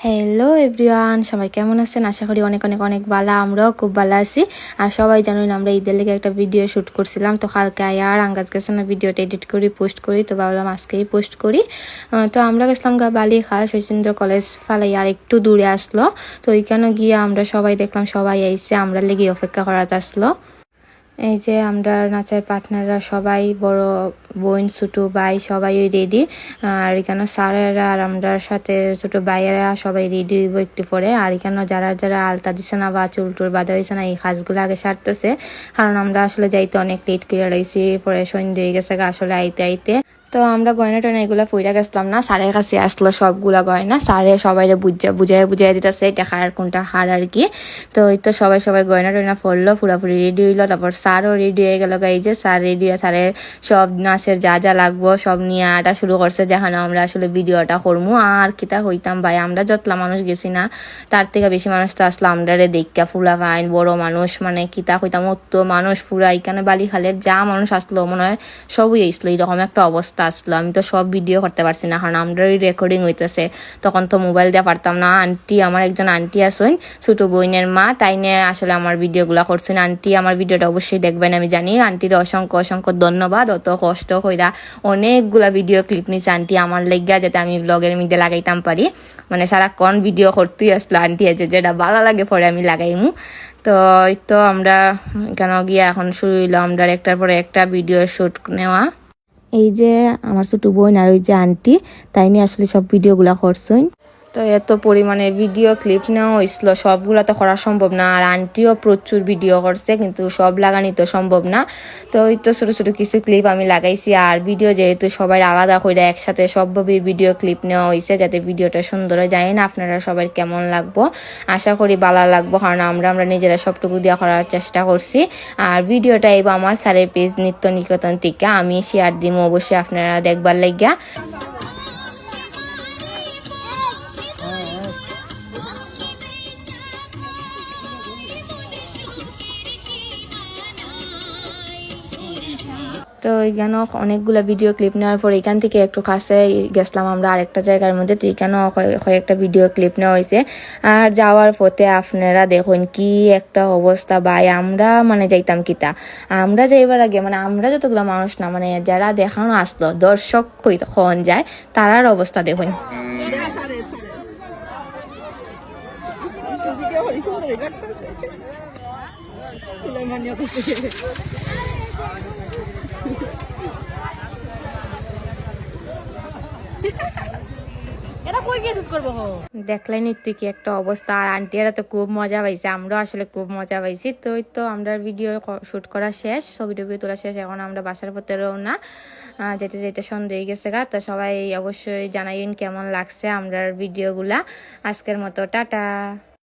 Hello everyone সবাই কেমন আছেন? আশা করি অনেক অনেক অনেক ভালো। আমরাও খুব ভালো আছি। আর সবাই জানুন, আমরা ঈদের লেগে একটা ভিডিও শ্যুট করছিলাম। তো কালকে আর আঙ্গাজ গেছে না ভিডিওটা এডিট করি পোস্ট করি। তো ভাবলাম আজকেই পোস্ট করি। তো আমরা গেছিলাম গা বালি খাল। শচীন্দ্র কলেজ ফালাই আর একটু দূরে আসলো। তো ওইখানে গিয়ে আমরা সবাই দেখলাম, সবাই আইসে আমরা লেগে অপেক্ষা করাতে আসলো। এই যে আমরা নাচের পার্টনাররা সবাই, বড় বোন, ছোটো ভাই, সবাই রেডি আর এখানে স্যারেরা আর আমরা সাথে ছোট ভাইয়েরা সবাই রেডি হইব একটু পরে। আর এখানে যারা যারা আলতা দিছে না বা চুল টুল বাঁধা হয়েছে না, এই কাজগুলো আগে সারতেছে। কারণ আমরা আসলে যাইতে অনেক লেট করে রয়েছি, পরে সন্ধ্যে হয়ে গেছে আসলে আইতে আইতে। তো আমরা গয়না টয়না এগুলো ফুইরা গেছিলাম না, স্যারের কাছে আসলো সবগুলা গয়না, স্যারে সবাই বুঝা বুঝাই বুঝাই দিতেছে এটা হার কোনটা হার আর কি। তো ওই তো সবাই সবাই গয়না টয়না পড়ল পুরাপুরি রেডি হইল, তারপর স্যারও রেডি হয়ে গেল এই যে স্যার রেডি হয়ে স্যারের সব নাচের যা যা লাগবো সব নিয়ে আটা শুরু করছে যেখানে আমরা আসলে ভিডিওটা করব আর কিতা হইতাম ভাই, আমরা যতলা মানুষ গেছি না, তার থেকে বেশি মানুষ তো আসলো আমরা রে দেখা ফুলা পাইন বড় মানুষ মানে কিতা হইতাম অত মানুষ ফুরা এখানে বালি খালের যা মানুষ আসলো, মনে হয় সবই আসলো, এরকম একটা অবস্থা। আসলো আমি তো সব ভিডিও করতে পারছি না, কারণ আমরাই রেকর্ডিং হইতেছে। তখন তো মোবাইল দিয়ে পারতাম না। আন্টি আমার একজন আন্টি আসুন ছোট বইনের মা, তাই নিয়ে আসলে আমার ভিডিওগুলো করছেন। আন্টি আমার ভিডিওটা অবশ্যই দেখবেন, আমি জানি। আন্টির অসংখ্য অসংখ্য ধন্যবাদ। অত কষ্ট হইরা অনেকগুলা ভিডিও ক্লিপ নিচ্ছে আন্টি। আমার লেগা যাতে আমি ব্লগের মধ্যে লাগাইতাম পারি। মানে সারাক্ষণ ভিডিও করতেই আসলো আন্টি। আছে যেটা ভালো লাগে, পরে আমি লাগাইমু। তো এই তো আমরা কেন গিয়ে এখন শুরু হইল। আমরা একটার পরে একটা ভিডিও শ্যুট নেওয়া। এই যে আমার ছোট বোন আর ওই যে আন্টি, তাই নিয়ে আসলে সব ভিডিওগুলা করছেন তো এত পরিমাণের ভিডিও ক্লিপ নেওয়া হয়েছিল, সবগুলা তো করা সম্ভব না। আর আন্টিও প্রচুর ভিডিও করছে, কিন্তু সব লাগানি তো সম্ভব না। তো ওই তো ছোটো ছোটো কিছু ক্লিপ আমি লাগাইছি, আর ভিডিও যেহেতু সবাই আলাদা করে একসাথে সবভাবে ভিডিও ক্লিপ নেওয়া হয়েছে যাতে ভিডিওটা সুন্দর হয় জানি না, আপনারা সবাই কেমন লাগবো? আশা করি ভালো লাগবো, কারণ আমরা আমরা নিজেরা সবটুকু দিয়ে করার চেষ্টা করছি। আর ভিডিওটা এবার আমার স্যারের পেজ নিত্য নিকেতন থেকে আমি শেয়ার দিব অবশ্যই আপনারা দেখবার লাগিয়া। তো এখানে অনেকগুলো ভিডিও ক্লিপ নেওয়ার পর এখান থেকে একটু কাছে গেছিলাম আমরা আরেকটা জায়গার মধ্যে, তো এখানেও কয়- কয়েকটা ভিডিও ক্লিপ নেওয়া হয়েছে। আর যাওয়ার পথে আপনারা দেখুন কি একটা অবস্থা ভাই, আমরা মানে যাইতাম কিতা? আমরা যাইবার আগে মানে আমরা যতগুলো মানুষ না মানে যারা দেখানো আসলো, দর্শক কখন যায়, তারার অবস্থা দেখুন করি সুন্দরই লাগতেছে সুলাইমানিয়া করতে এটা কই গিয়ে শুট করব দেখলেন তুই কি একটা অবস্থা। আর আন্টিরা তো খুব মজা পাইছে, আমরাও আসলে খুব মজা পাইছি। তো তো আমরা ভিডিও শুট করা শেষ, ছবি টবি তোলা শেষ, এখন আমরা বাসার পথে রওনা। যেতে যেতে সন্ধ্যে হয়ে গেছে গা, তো সবাই অবশ্যই জানাইন কেমন লাগছে আমরার ভিডিওগুলা আজকের মতো, টাটা।